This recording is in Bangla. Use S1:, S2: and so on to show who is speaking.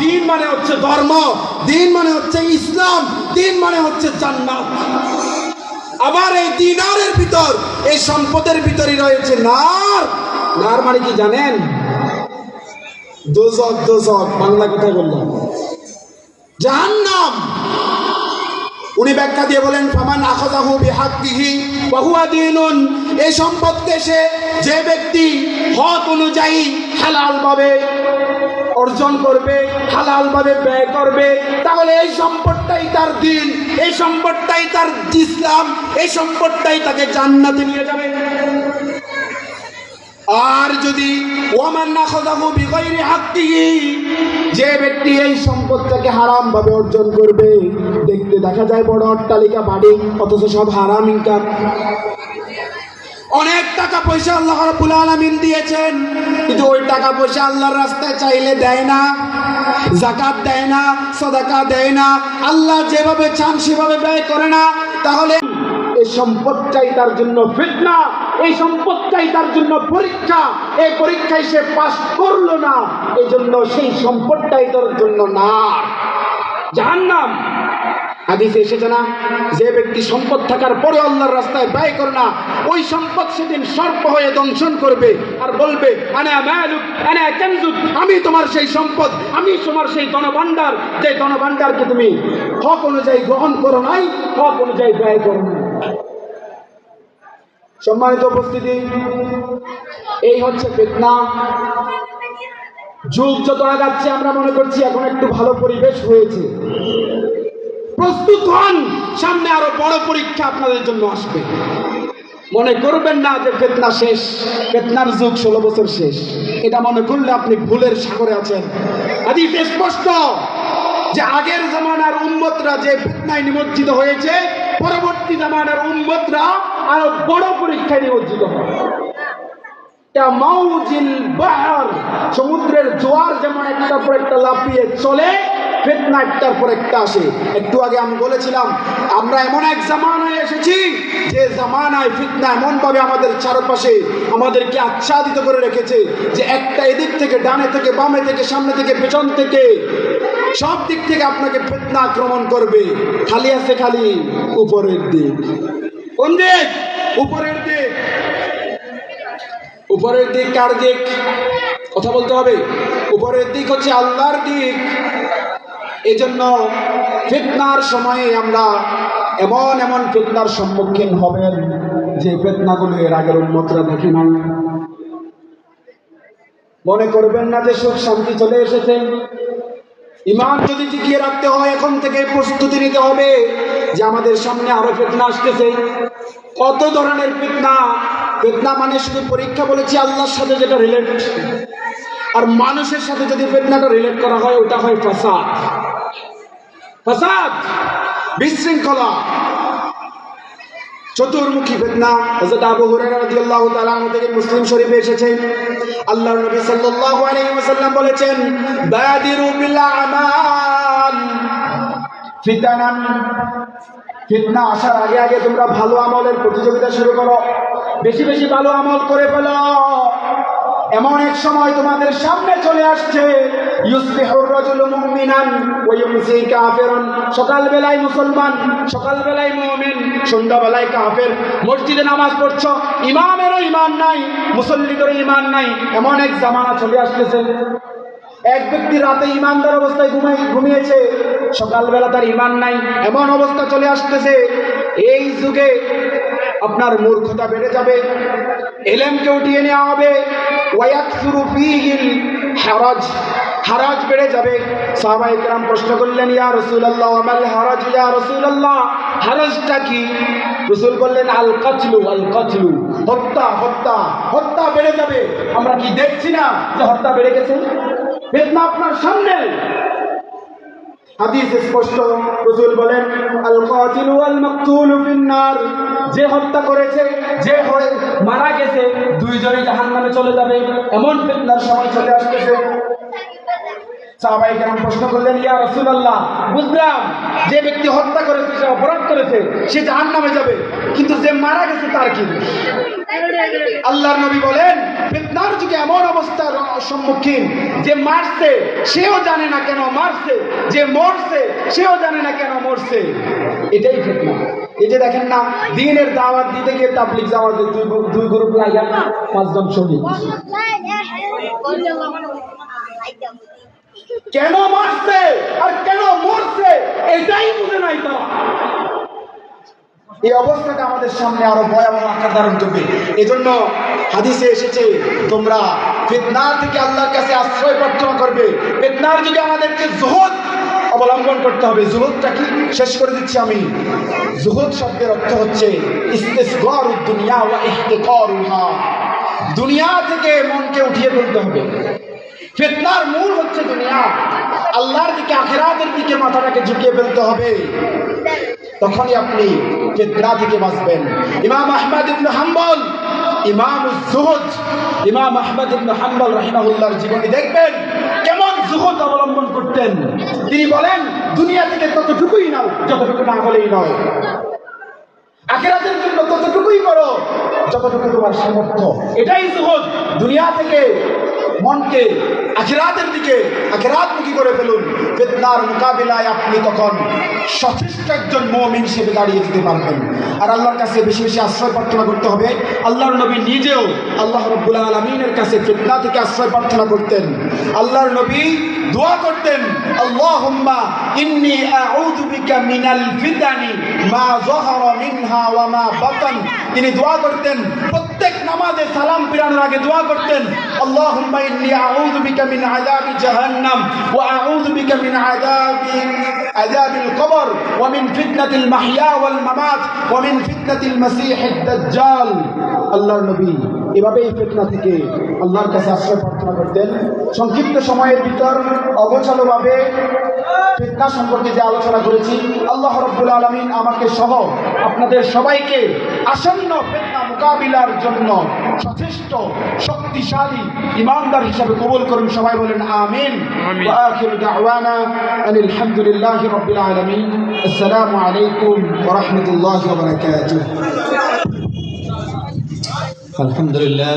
S1: দিন মানে হচ্ছে ধর্ম, দিন মানে হচ্ছে ইসলাম, দিন মানে হচ্ছে জান্নাত। আবার এই দিনারের ভিতর, এই সম্পদের ভিতরই রয়েছে নার। নার মানে কি জানেন? দোজক দোজক, বাংলা কোথায় বললাম জাহান্নাম। উনি ব্যাখ্যা দিয়ে বলেন, ফামান আখাযাহু বিহাক্কিহি ওয়া হুয়া দীনুন। এই সম্পদকে সে যে ব্যক্তি হক অনুযায়ী হালাল ভাবে অর্জন করবে হালাল ভাবে ব্যয় করবে, তাহলে এই সম্পদটাই তার দিন, এই সম্পদটাই তার ইসলাম, এই সম্পদটাই তাকে জান্নাতে নিয়ে যাবে। আর যদি যে ব্যক্তি এই সম্পদটাকে হারাম ভাবে অর্জন করবে, দেখতে দেখা যায় বড় অট্টালিকা, বাড়ি, অথচ সব হারাম ইনকাম অনেক টাকা পয়সা আল্লাহ আলামিন দিয়েছেন। কিন্তু ওই টাকা পয়সা আল্লাহর রাস্তায় চাইলে দেয় না জাকাত দেয় না, সদাকা দেয় না, আল্লাহ যেভাবে চান সেভাবে ব্যয় করে না, তাহলে এই সম্পদটাই তার জন্য ফিতনা, এই সম্পদটাই তার জন্য পরীক্ষা, এই পরীক্ষায় সে পাশ করল না এই জন্য সেই সম্পদটাই তার জন্য না জাহান্নাম। হাদিসে এসেছে না, যে ব্যক্তি সম্পদ থাকার পরে আল্লাহর রাস্তায় ব্যয় করে না, ওই সম্পদ সেদিন সর্প হয়ে দংশন করবে আর বলবে, আনা আমি তোমার সেই সম্পদ, আমি তোমার সেই ধনভাণ্ডার, যে ধনভাণ্ডারকে তুমি হক অনুযায়ী গ্রহণ করো নাই, হক অনুযায়ী ব্যয় করো নাই। সম্মানিত উপস্থিতি, এই হচ্ছে ফিতনা। যুগ যত আগাচ্ছে, আমরা মনে করছি এখন একটু ভালো পরিবেশ হয়েছে। প্রস্তুত হন, সামনে আরও বড় পরীক্ষা আপনাদের জন্য আসবে। মনে করবেন না যে ফেতনা শেষ, ফেতনার যুগ ষোলো বছর শেষ। এটা মনে করলে আপনি ভুলের সাগরে আছেন। আদি স্পষ্ট যে আগের জামানার উম্মতরা যে ফেতনায় নিমজ্জিত হয়েছে, পরবর্তী জামানার উম্মতরা আরও বড় পরীক্ষায় নিমজ্জিত হবে সমুদ্রের জোয়ার যেমন একটার পর একটা লাফিয়ে চলে ফেতনা একটার পর একটা আসে। একটু আগে আমি বলেছিলাম, আমরা এমন এক জামানায় এসেছি, যে জামানায় ফিতনা এমনভাবে আমাদের চারপাশে আমাদেরকে আচ্ছাদিত করে রেখেছে, যে একটা এদিক থেকে ডানে থেকে বামে থেকে সামনে থেকে পেছন থেকে সব দিক থেকে আপনাকে ফিতনা আক্রমণ করবে। খালি আছে খালি উপরের দিক। কোন দিক? উপরের দিক। উপরের দিক কার দিক? কথা বলতে হবে। উপরের দিক হচ্ছে আল্লাহর দিক। এজন্য ফিতনার সময়ে আমরা এমন এমন ফিতনার সম্মুখীন হবেন যে ফিতনাগুলো এর আগের উন্মতরা দেখে না মনে করবেন না যে সুখ শান্তি চলে এসেছে। ইমান যদি টিকিয়ে রাখতে হয়, এখন থেকে প্রস্তুতি নিতে হবে যে আমাদের সামনে আরও ফিতনা আসতেছে। কত ধরনের ফিতনা? ফিতনা মানে শুধু পরীক্ষা বলেছি, আল্লাহর সাথে যেটা রিলেট আর মানুষের সাথে যদি ফিতনাটা রিলেট করা হয়, ওটা হয় ফাসাদ। ফাসাদ, বিশৃঙ্খলা। চতুর্মুখী ফিতনা, হযরত আবু হুরায়রা রাদিয়াল্লাহু তাআলা থেকে মুসলিম শরীফে এসেছে। আল্লাহর নবী সাল্লাল্লাহু আলাইহি ওয়াসাল্লাম বলেছেন, বাদিরু বিল আমাল। ফিতানান, ফিতনা আসার আগে আগে তোমরা ভালো আমলের প্রতিযোগিতা শুরু করো। বেশি বেশি ভালো আমল করে ফেলো। এমন এক সময় তোমাদের সামনে চলে আসছে সকালবেলায় মুসলমান, সকালবেলায় মুমিন, সন্ধ্যাবেলায় কাফের। মসজিদে নামাজ পড়ছো, ইমামেরও ইমান নাই, মুসল্লিদেরও ইমান নাই, এমন এক জামানা চলে আসতেছে। এক ব্যক্তি রাতে ইমানদার অবস্থায় ঘুমাই, ঘুমিয়েছে, সকালবেলা তার ইমান নাই, এমন অবস্থা চলে আসতেছে। এই যুগে আপনার মূর্খতা বেড়ে যাবে। এলেমকে উঠিয়ে নেওয়া হবে। হারাজ। হারাজ বেড়ে যাবে। সাহাবায়ে কেরাম প্রশ্ন করলেন, ইয়া রাসূলুল্লাহ আমাল হারাজ, ইয়া রাসূলুল্লাহ? হারাজটা কি? রসুল বললেন, আল কাতলু আল কাতলু। হত্যা হত্যা হত্যা বেড়ে যাবে। আমরা কি দেখছি না যে হত্যা বেড়ে গেছে? ফিতনা আপনার সামনে। হাদিস স্পষ্ট রসুল বলেন আল কাতিলু আল মাকতুলু ফিন্নার। যে হত্যা করেছে, যে হয়ে মারা গেছে, দুইজনই জাহান্নামে চলে যাবে। এমন ফিতনার সময় চলে আসতেছে। সাহাবাই কেমন প্রশ্ন করলেন, ইয়া রাসূলুল্লাহ, বুঝলাম যে ব্যক্তি হত্যা করেছে, সে অপরাধ করেছে, সে জাহান্নামে যাবে, কিন্তু যে মারা গেছে তার কি? আল্লাহর নবী বলেন, ফিতনার যুগে এমন অবস্থার সম্মুখীন। যে মারছে, সেও জানে না কেন মারছে। যে মরছে, সেও জানে না কেন মরছে। এটাই ফিতনা। এই যে দেখেন না, দিনের দাওয়াত দিতে গিয়ে তাবলিক জামাতের দুই দুই গ্রুপ লাগা পাঁচজন শহীদ। কেন মারছে আর কেন মরছে, এটাই বুঝে নাই তারা। এই অবস্থাটা আমাদের সামনে আরও ভয়াবহ আকার ধারণ করবে। এজন্য হাদিসে এসেছে, তোমরা ফিতনার থেকে আল্লাহর কাছে আশ্রয় প্রার্থনা করবে। ফিতনার যুগে আমাদেরকে জুহুদ অবলম্বন করতে হবে। জুহুদটা কি? শেষ করে দিচ্ছি আমি। জুহুদ শব্দের অর্থ হচ্ছে দুনিয়া থেকে মনকে উঠিয়ে ফেলতে হবে। ফিতনার মূল হচ্ছে দুনিয়া। আল্লাহর দিকে, আখেরাতের দিকে মাথাটাকে ঝুঁকিয়ে ফেলতে হবে। তখনই আপনি ফিতনা থেকে বাঁচবেন। ইমাম আহমদ ইবনে হাম্বল, ইমাম জুহুদ ইমাম আহমদ ইবনে হাম্বল রাহিমাহুল্লাহর জীবনী দেখবেন কেমন জুহুদ অবলম্বন করতেন। তিনি বলেন, দুনিয়া থেকে ততটুকুই নাও, যতটুকু না হলেই নয়। আখেরাতের জন্য ততটুকুই করো, যতটুকু তোমার সামর্থ্য। এটাই জুহুদ। দুনিয়া থেকে মনকে আখেরাতের দিকে, আখেরাতমুখী করে ফেলুন। ফিতনার মোকাবিলায় আপনি তখন সচেষ্ট একজন মমিন হিসেবে দাঁড়িয়ে যেতে পারবেন। আর আল্লাহর কাছে বেশি বেশি আশ্রয় প্রার্থনা করতে হবে। আল্লাহর নবী নিজেও আল্লাহ রব্বুল আলমিনের কাছে ফিতনা থেকে আশ্রয় প্রার্থনা করতেন। আল্লাহর নবী দোয়া করতেন আল্লাহ তিনি দোয়া করতেন প্রত্যেক নামাজে সালাম ফিরানোর আগে দোয়া করতেন, আল্লাহুম্মা ইন্নী আউযু বিকা মিন আযাবি জাহান্নাম ওয়া আউযু বিকা মিন আযাবি, আযাবিল কবর ওয়া মিন ফিতনাতিল মাহইয়া ওয়াল মামাত ওয়া আল্লাহর নবী। এভাবে এই ফেতনা থেকে আল্লাহর কাছে আশ্রয় প্রার্থনা করতেন। সংক্ষিপ্ত সময়ের ভিতর অগোছালোভাবে ফেতনা সম্পর্কে যে আলোচনা করেছি আল্লাহ রব্বুল আলমিন আমাকে সহ আপনাদের সবাইকে আসন্ন ফেতনা মোকাবিলার জন্য সচেষ্ট শক্তিশালী ইমানদার হিসাবে কবল করুন। সবাই বলেন আমিন। আলহামদুলিল্লাহ রব্বুল আলমিন। আসসালামু আলাইকুম রহমতুল্লাহ বরকাত الحمد
S2: لله